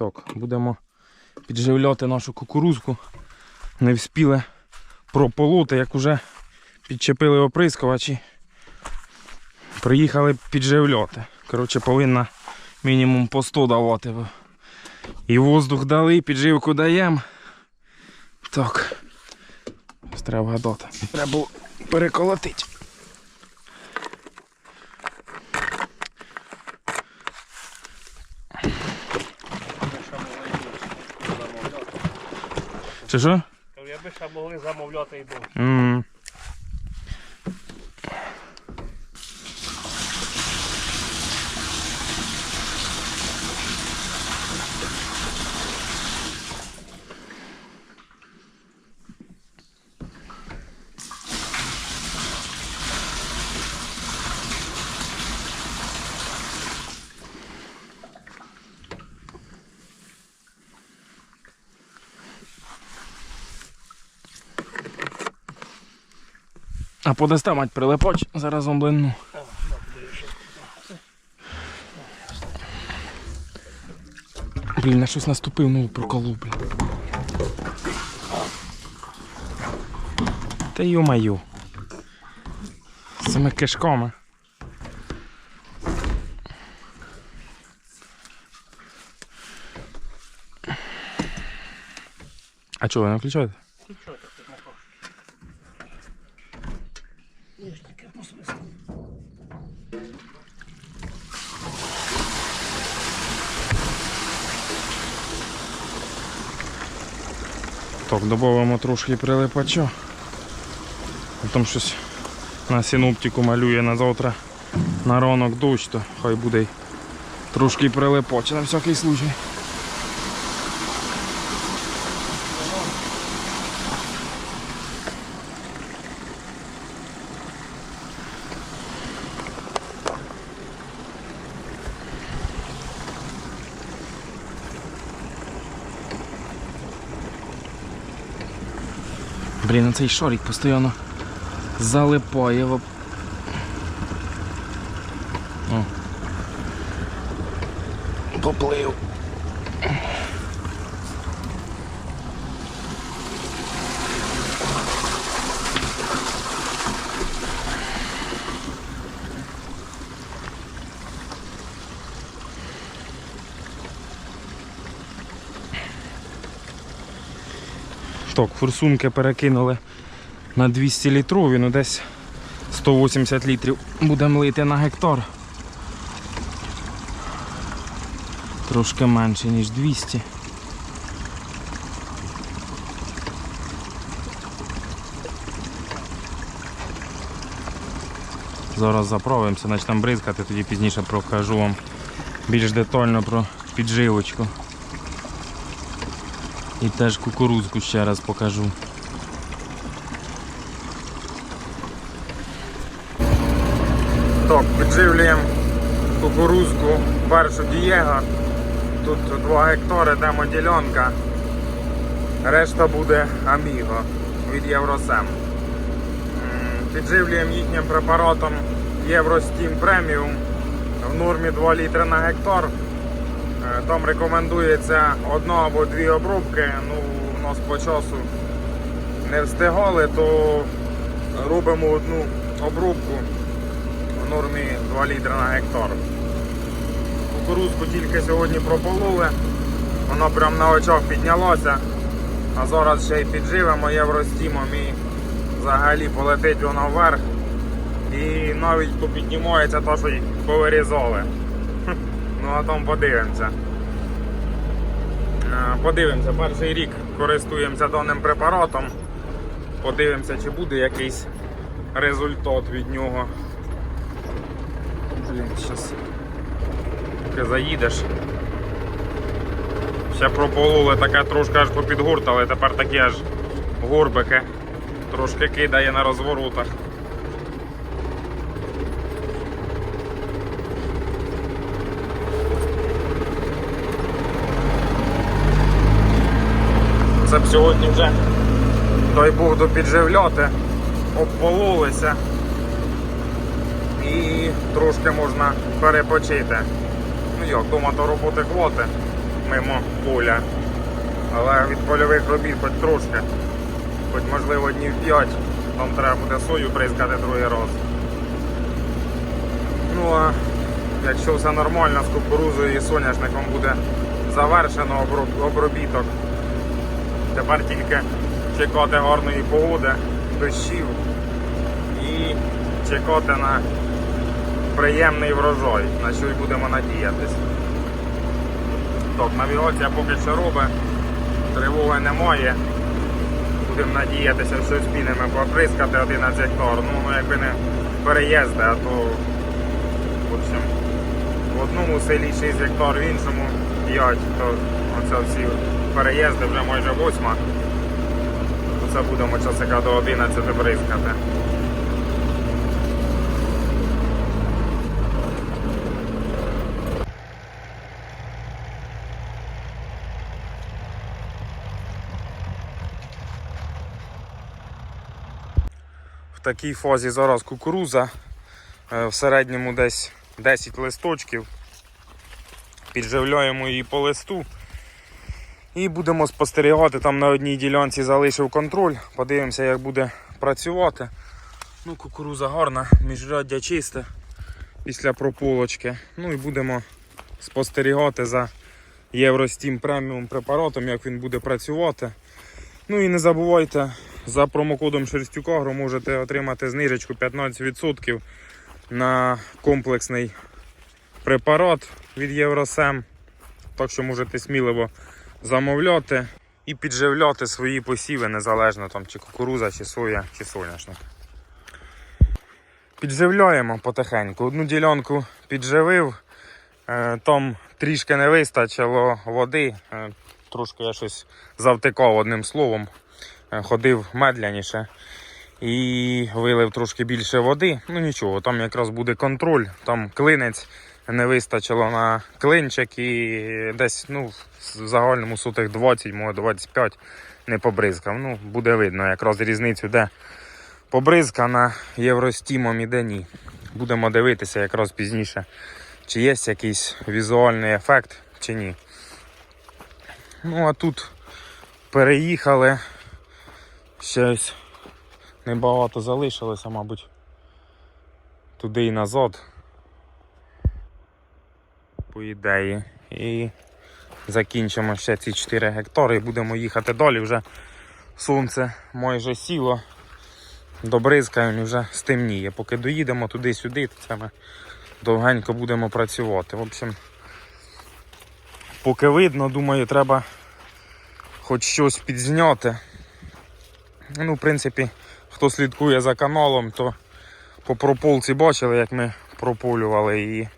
Так, будемо підживляти нашу кукурузку. Не вспіли прополоти, як уже підчепили оприскувачі. Приїхали підживляти. Коротше, повинна мінімум по 100 давати. І воздух дали, підживку даємо. Так. Треба вгадати. Треба було переколотити. Чи що? Я би ще могли замовляти і був. М. А подасте мать прилипач, зараз вам блину. Блін, я щось наступив, ну проколов, блін. Та ю-маю. З цими кишками. А чого, ви не включаєте? Ти що ти тут махав? Я ж таке посвистав. Так, добавимо трошки прилипача. Там щось на синоптику малює на завтра на ранок дощ, то хай буде трошки прилипач на всякий случай. Блін, а цей шорік постійно залипає. О. Поплив. Так, форсунки перекинули на 200 літрові, ну десь 180 літрів будемо лити на гектар. Трошки менше, ніж 200. Зараз заправимося, почнемо бризкати, тоді пізніше покажу вам більш детально про підживочку. І теж кукурузку ще раз покажу. Так, підживлюємо кукурузку першу Дієго. Тут 2 гектари демоділянка. Решта буде Аміго від Євросем. Підживлюємо їхнім препаратом Євростім преміум в нормі 2 літри на гектар. Е, Там рекомендується одна або дві обробки. Ну, у нас по часу не встигали, то робимо одну обробку в нормі 2 літри на гектар. Кукурузку тільки сьогодні пропололи, вона прям на очах піднялася, а зараз ще й підживемо євростімом і взагалі полетить воно вверх. І навіть попіднімається те, що й повирізали. Ну а там подивимося. Е, Подивимося, перший рік користуємося даним препаратом. Подивимося, чи буде якийсь результат від нього. Блін, зараз поки заїдеш. Ще пропололи таке трошки аж попідгуртали, тепер такі аж горбики. Трошки кидає на розворотах. Сьогодні вже дай Бог допідживляти, обпололися і трошки можна перепочити. Ну як, дома то роботи хвати, мимо поля. Але від польових робіт хоч трошки, хоч можливо днів 5, там треба буде сою прискати другий раз. Ну а якщо все нормально з кукурузою і соняшником буде завершено оброб- обробіток, тепер тільки чекати гарної погоди, дощів і чекати на приємний врожай, на що й будемо надіятись. Так, навігація поки що робить, тривоги немає. Будемо надіятися, що спінемо поприскати 11 гектар. Ну, ну якби не переїзди, а то в общем, в одному селі 6 гектар, в іншому 5, то оце всі переїзди вже майже 8. Це будемо часика до 11 бризкати. В такій фазі зараз кукуруза. Е, В середньому десь 10 листочків. Підживляємо її по листу. І будемо спостерігати. Там на одній ділянці залишив контроль. Подивимося, як буде працювати. Ну, кукуруза гарна, міжряддя чисте після прополочки. Ну і будемо спостерігати за Євростім преміум препаратом, як він буде працювати. Ну і не забувайте, за промокодом Шерстюкагро можете отримати знижечку 15% на комплексний препарат від Євросем. Так що можете сміливо замовляти і підживляти свої посіви, незалежно там чи кукуруза, чи соя, чи соняшник. Підживляємо потихеньку. Одну ділянку підживив, е, там трішки не вистачило води. е, Трошки я щось завтикав одним словом, е, ходив медляніше і вилив трошки більше води. Ну нічого, там якраз буде контроль, там клинець не вистачило на клинчик і десь ну, в загальному сутих 20, може 25 не побризкав. Ну, буде видно якраз різницю, де побризкана євростімом і де ні. Будемо дивитися якраз пізніше, чи є якийсь візуальний ефект, чи ні. Ну а тут переїхали. Щось небагато залишилося, мабуть. Туди і назад. По ідеї. І закінчимо ще ці 4 гектари і будемо їхати далі. Вже сонце майже сіло. Добризкаємо і вже стемніє. Поки доїдемо туди-сюди, це ми довгенько будемо працювати. В общем, поки видно, думаю, треба хоч щось підзняти. Ну, в принципі, хто слідкує за каналом, то по прополці бачили, як ми прополювали і,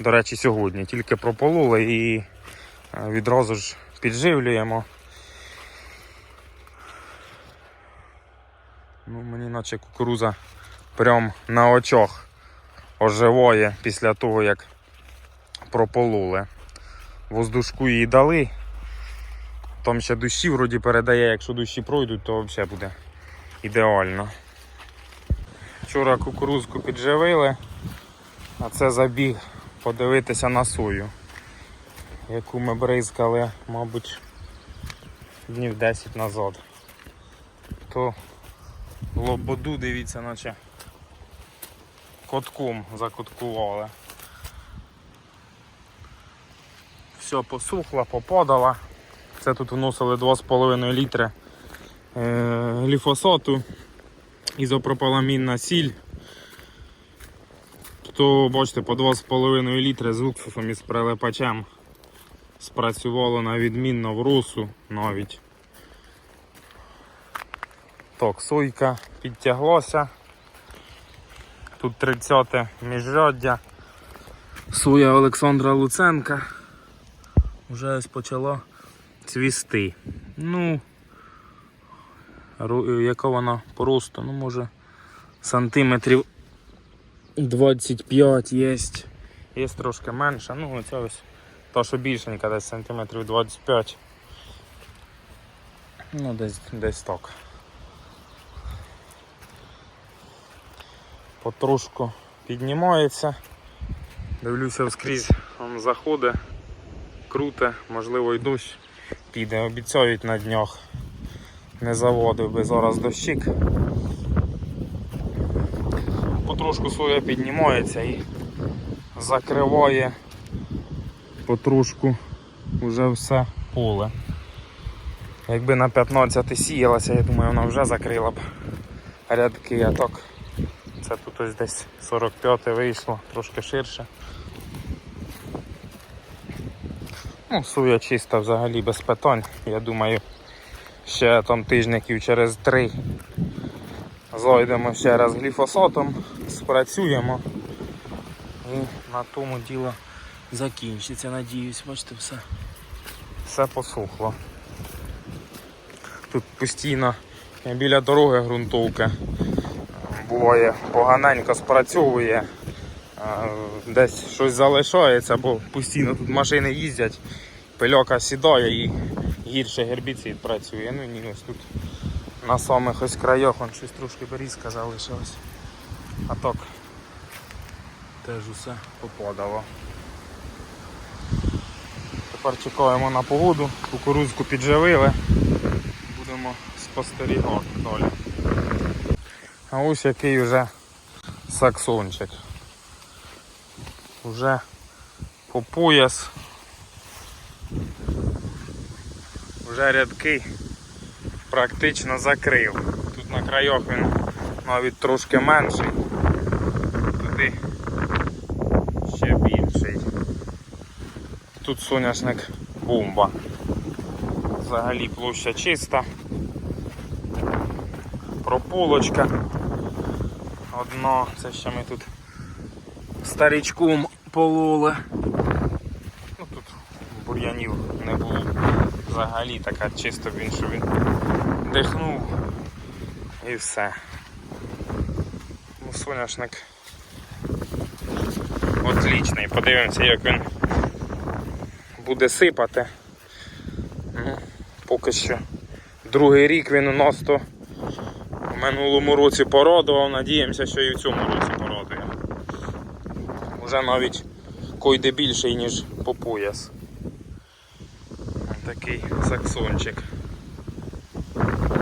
до речі, сьогодні тільки пропололи і е, відразу ж підживлюємо. Ну, мені наче кукуруза прям на очах оживає після того, як пропололи. Воздушку їй дали. Там ще дощі вроді передає, якщо дощі пройдуть, то взагалі буде ідеально. Вчора кукурузку підживили, а це забіг подивитися на сою, яку ми бризкали, мабуть, днів 10 назад. То лободу, дивіться, наче котком закуткували. Все посухло, попадало. Це тут вносили 2,5 літри е, гліфосату, ізопропаламінна сіль. То бачите, по 2,5 літри з уксусом і з прилипачем спрацювало на відмінно в росу навіть. Так, сойка підтяглася. Тут 30 міжряддя. Соя Олександра Луценка. Вже ось почала цвісти. Ну, яка вона по росту? Ну, може, сантиметрів 25 є. Є трошки менше. Ну, оця ось та, що більшенька, десь сантиметрів 25. Ну, десь, десь так. Потрошку піднімається. Дивлюся вскрізь, он заходить. круте, можливо й дощ піде. Обіцяють на днях. Не заводив би зараз дощик. Потрошку соя піднімається і закриває потрошку вже все поле. Якби на 15 сіялася, я думаю, вона вже закрила б рядки, а так це тут ось десь 45 вийшло, трошки ширше. Ну, суя чиста взагалі без питань. Я думаю, ще там тижників через три зайдемо ще раз гліфосатом, спрацюємо. І на тому діло закінчиться, надіюсь, бачите, все, все посухло. Тут постійно біля дороги ґрунтовки буває поганенько спрацьовує, десь щось залишається, бо постійно тут машини їздять, пильока сідає і гірше гербіцид працює. Ну ні, ось тут на самих ось краях вон щось трошки берізка залишилось. А так теж усе попадало. Тепер чекаємо на погоду, кукурудзку підживили, будемо спостерігати далі. А ось який вже саксончик. Уже по пояс. Вже рядки практично закрив. Тут на краях він навіть трошки менший. Туди ще більший. Тут соняшник бомба. Взагалі площа чиста. Прополочка. Одно, це ще ми тут старічком пололи. Ну тут бур'янів не було взагалі така чисто він, що він дихнув і все. Ну, соняшник отлічний. Подивимося, як він буде сипати. Ну, поки що другий рік він у нас то в минулому році породував, надіємося, що і в цьому році породує. Уже навіть койде більший, ніж по пояс. Такий саксончик.